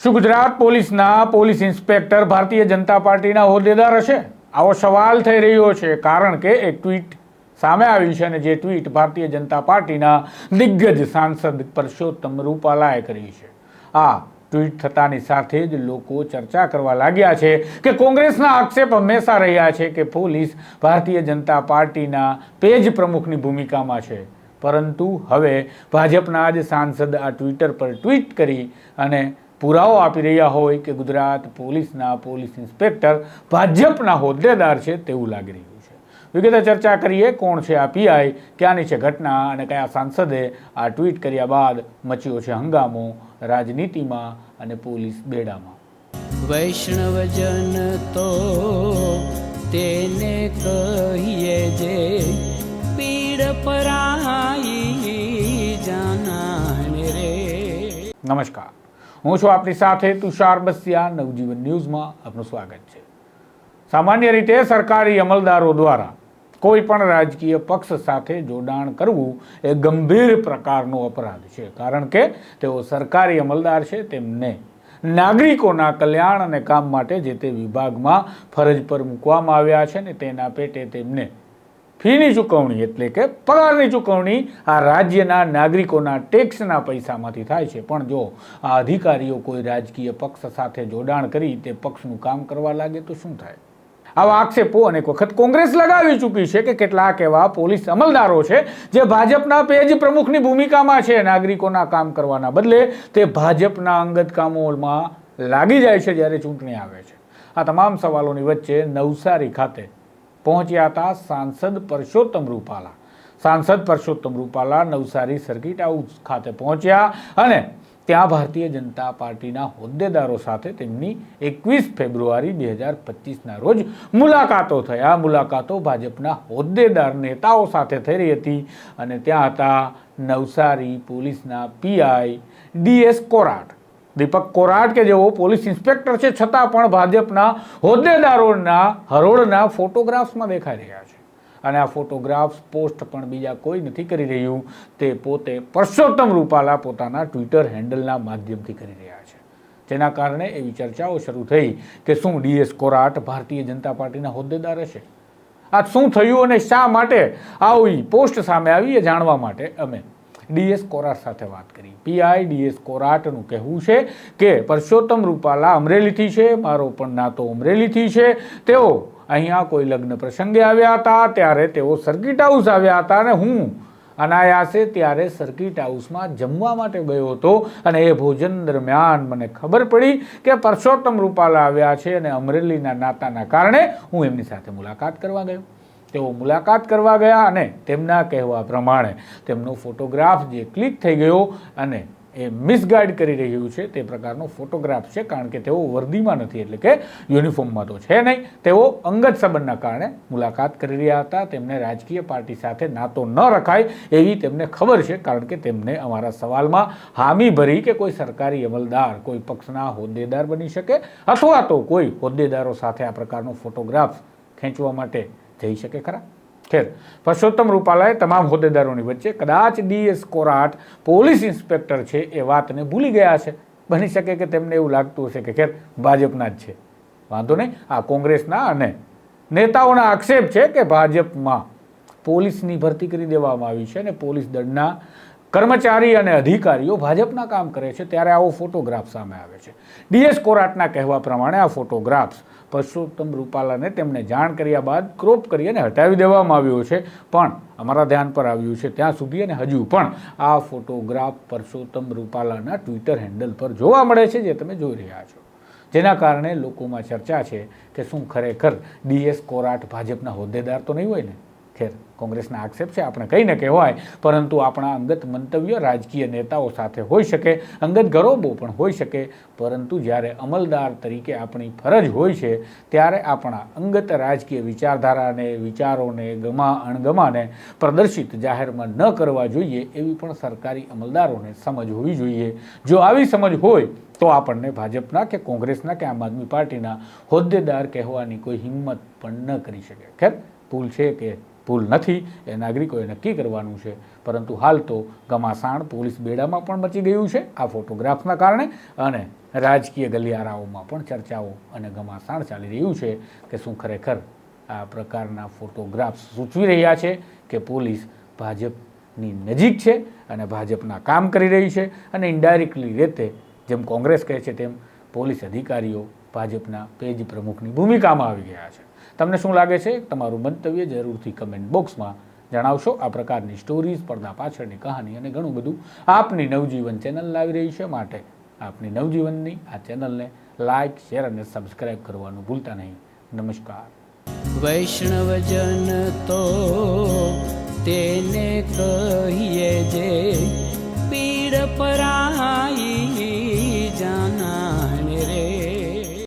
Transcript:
શું ગુજરાત પોલીસના police inspector Bharatiya Janata પાર્ટીના હોદ્દેદાર હશે? આવો સવાલ થઈ રહ્યો છે, કારણ કે એક ટ્વીટ સામે આવ્યું છે અને જે ટ્વીટ ભારતીય જનતા પાર્ટીના દિગ્ગજ સાંસદ પરસોત્તમ રૂપાલાએ કરી છે. આ ટ્વીટ થતાની સાથે જ લોકો ચર્ચા કરવા લાગ્યા છે કે કોંગ્રેસના આક્ષેપ હંમેશા રહ્યા છે કે પોલીસ ભારતીય જનતા પાર્ટીના પેજ પ્રમુખની ભૂમિકામાં છે. પરંતુ હવે ભાજપના જ સાંસદ આ ટ્વિટર પર ટ્વીટ કરી અને પુરાવો આપી રહ્યા હોય કે ગુજરાત પોલીસના પોલીસ ઇન્સ્પેક્ટર ભાજપના હોદ્દેદાર છે તેવું લાગી રહ્યું છે. વિગતે ચર્ચા કરીએ કોણ છે આ પીઆઈ ક્યાંની છે ઘટના અને કયા સાંસદે આ ટ્વીટ કર્યા બાદ મચ્યો છે હંગામો રાજનીતિમાં અને પોલીસ બેડામાં. વૈષ્ણવજન તો તેને કહીએ જે પીડ પરાઈ જાના રે. નમસ્કાર. હું છું આપની સાથે તુષાર બસિયા, નવજીવન ન્યૂઝમાં આપનું સ્વાગત છે. સામાન્ય રીતે સરકારી અમલદારો દ્વારા કોઈ પણ રાજકીય પક્ષ સાથે જોડાણ કરવું એ ગંભીર પ્રકારનો અપરાધ છે, કારણ કે તેઓ સરકારી અમલદાર છે, તેમને નાગરિકોના કલ્યાણ અને કામ માટે જે તે વિભાગમાં ફરજ પર મૂકવામાં આવ્યા છે ને તેના પેટે તેમને ફીની ચૂકવણી એટલે કે પગારની ચૂકવણી આ રાજ્યના નાગરિકોના ટેક્સના પૈસામાંથી થાય છે. પણ જો આ અધિકારીઓ કોઈ રાજકીય પક્ષ સાથે જોડાણ કરી તે પક્ષનું કામ કરવા લાગે તો શું થાય? આવા આક્ષેપો અનેક વખત કોંગ્રેસ લગાવી ચૂકી છે કે કેટલાક એવા પોલીસ અમલદારો છે જે ભાજપના પેજ પ્રમુખની ભૂમિકામાં છે. નાગરિકોના કામ કરવાના બદલે તે ભાજપના અંગત કામોમાં લાગી જાય છે જ્યારે ચૂંટણી આવે છે. આ તમામ સવાલોની વચ્ચે નવસારી ખાતે પહોંચ્યા હતા સાંસદ પરસોત્તમ રૂપાલા. સાંસદ પરસોત્તમ રૂપાલા નવસારી સર્કિટ હાઉસ ખાતે પહોંચ્યા અને ત્યાં ભારતીય જનતા પાર્ટીના હોદ્દેદારો સાથે તેમની એકવીસ ફેબ્રુઆરી બે હજાર પચીસના રોજ મુલાકાતો આ મુલાકાતો ભાજપના હોદ્દેદાર નેતાઓ સાથે થઈ રહી હતી અને ત્યાં હતા નવસારી પોલીસના પીઆઈ ડીએસ કોરાટ. દીપક કોરાટ કે જેઓ પોલીસ ઇન્સ્પેક્ટર છે, છતાં પણ ભાજપના હોદ્દેદારોના હરોળના ફોટોગ્રાફ્સમાં દેખાઈ રહ્યા છે. અને આ ફોટોગ્રાફ્સ પોસ્ટ પણ બીજા કોઈ નથી કરી રહ્યું. તે પોતે પરસોત્તમ રૂપાલા પોતાના ટ્વિટર હેન્ડલના માધ્યમથી કરી રહ્યા છે. જેના કારણે એવી ચર્ચાઓ શરૂ થઈ કે શું ડીએસ કોરાટ ભારતીય જનતા પાર્ટીના હોદ્દેદાર હશે? આ શું થયું અને શા માટે? આવી પોસ્ટ સામે આવી એ જાણવા માટે અમે ડીએસ કોરાટ સાથે વાત કરી. પીઆઈ ડીએસ કોરાટનું કહેવું છે કે, પરસોત્તમ રૂપાલા અમરેલીથી છે, મારો પણ નાતો અમરેલીથી છે. તેઓ અહીંયા કોઈ લગ્ન પ્રસંગે આવ્યા હતા, ત્યારે તેઓ સર્કિટ હાઉસ આવ્યા હતા અને હું અનાયાસે ત્યારે સર્કિટ હાઉસમાં જમવા માટે ગયો હતો અને એ ભોજન દરમિયાન મને ખબર પડી કે પરસોત્તમ રૂપાલા આવ્યા છે અને અમરેલીના નાતાના કારણે હું એમની સાથે મુલાકાત કરવા ગયો. તેઓ મુલાકાત કરવા ગયા અને તેમના કહેવા પ્રમાણે તેમનો ફોટોગ્રાફ જે ક્લિક થઈ ગયો અને એ મિસગાઈડ કરી રહ્યું છે તે પ્રકારનો ફોટોગ્રાફ છે, કારણ કે તેઓ વર્દીમાં નથી, એટલે કે યુનિફોર્મમાં તો છે નહીં. તેઓ અંગત સંબંધના કારણે મુલાકાત કરી રહ્યા હતા. તેમને રાજકીય પાર્ટી સાથે નાતો ન રખાય એવી તેમને ખબર છે, કારણ કે તેમને અમારા સવાલમાં હામી ભરી કે કોઈ સરકારી અમલદાર, કોઈ પક્ષના હોદ્દેદાર બની શકે, અથવા તો કોઈ હોદ્દેદારો સાથે આ પ્રકારનો ફોટોગ્રાફ ખેંચવા માટે જઈ શકે ખરા? ખેર પરસોત્તમ રૂપાલાએ તમામ હોદ્દેદારોની વચ્ચે કદાચ ડીએસ કોરાટ પોલીસ ઇન્સ્પેક્ટર છે એ વાતને ભૂલી ગયા છે. બની શકે કે તેમને એવું લાગતું હશે કે ખેર, ભાજપના જ છે. વાંધો નહીં, આ કોંગ્રેસના અને નેતાઓના આક્ષેપ છે કે ભાજપમાં પોલીસની ભરતી કરી દેવામાં આવી છે અને પોલીસ દળના કર્મચારી અને અધિકારીઓ ભાજપના કામ કરે છે, ત્યારે આવો ફોટોગ્રાફ સામે આવે છે. ડીએસ કોરાટના કહેવા પ્રમાણે આ ફોટોગ્રાફ્સ પરસોત્તમ રૂપાલાને તેમને જાણ કર્યા બાદ ક્રોપ કરી અને હટાવી દેવામાં આવ્યો છે. પણ અમારા ધ્યાન પર આવ્યું છે, ત્યાં સુધી અને હજુ પણ આ ફોટોગ્રાફ પરસોત્તમ રૂપાલાના ટ્વિટર હેન્ડલ પર જોવા મળે છે, જે તમે જોઈ રહ્યા છો. જેના કારણે લોકોમાં ચર્ચા છે કે શું ખરેખર ડીએસ કોરાટ ભાજપના હોદ્દેદાર તો નહીં હોય ને? ખેર કોંગ્રેસના આક્ષેપ છે, આપણે કહીને કહેવાય, પરંતુ આપણા અંગત મંતવ્ય રાજકીય નેતાઓ સાથે હોઈ શકે, અંગત ગરોબો પણ હોઈ શકે, પરંતુ જ્યારે અમલદાર તરીકે આપણી ફરજ હોય છે, ત્યારે આપણા અંગત રાજકીય વિચારધારાને, વિચારોને, ગમા અણગમાને પ્રદર્શિત જાહેરમાં ન કરવા જોઈએ, એવી પણ સરકારી અમલદારોને સમજ હોવી જોઈએ. જો આવી સમજ હોય, તો આપણને ભાજપના કે કોંગ્રેસના કે આમ આદમી પાર્ટીના હોદ્દેદાર કહેવાની કોઈ હિંમત પણ ન કરી શકે. ખેર, ભૂલ છે કે ભૂલ નથી, એ નાગરિકોએ નક્કી કરવાનું છે. પરંતુ હાલ તો ઘમાસાણ પોલીસ બેડામાં પણ મચી ગયું છે, આ ફોટોગ્રાફના કારણે. અને રાજકીય ગલિયારાઓમાં પણ ચર્ચાઓ અને ઘમાસાણ ચાલી રહ્યું છે કે શું ખરેખર આ પ્રકારના ફોટોગ્રાફ્સ સૂચવી રહ્યા છે કે પોલીસ ભાજપની નજીક છે અને ભાજપના કામ કરી રહી છે. અને ઇન્ડાયરેક્ટલી રીતે જેમ કોંગ્રેસ કહે છે તેમ પોલીસ અધિકારીઓ ભાજપના પેજ પ્રમુખની ભૂમિકામાં આવી ગયા છે. તમને શું લાગે છે? તમારું મંતવ્ય જરૂરથી કમેન્ટ બોક્સમાં જણાવશો. આ પ્રકારની સ્ટોરીઝ પડદા પાછળની કહાની અને ઘણું બધું આપની નવજીવન ચેનલ લાવી રહી છે માટે આપની નવજીવનની આ ચેનલને લાઇક શેર અને સબસ્ક્રાઇબ કરવાનું ભૂલતા નહીં. નમસ્કાર. વૈષ્ણવજન તો તેને કહીએ જે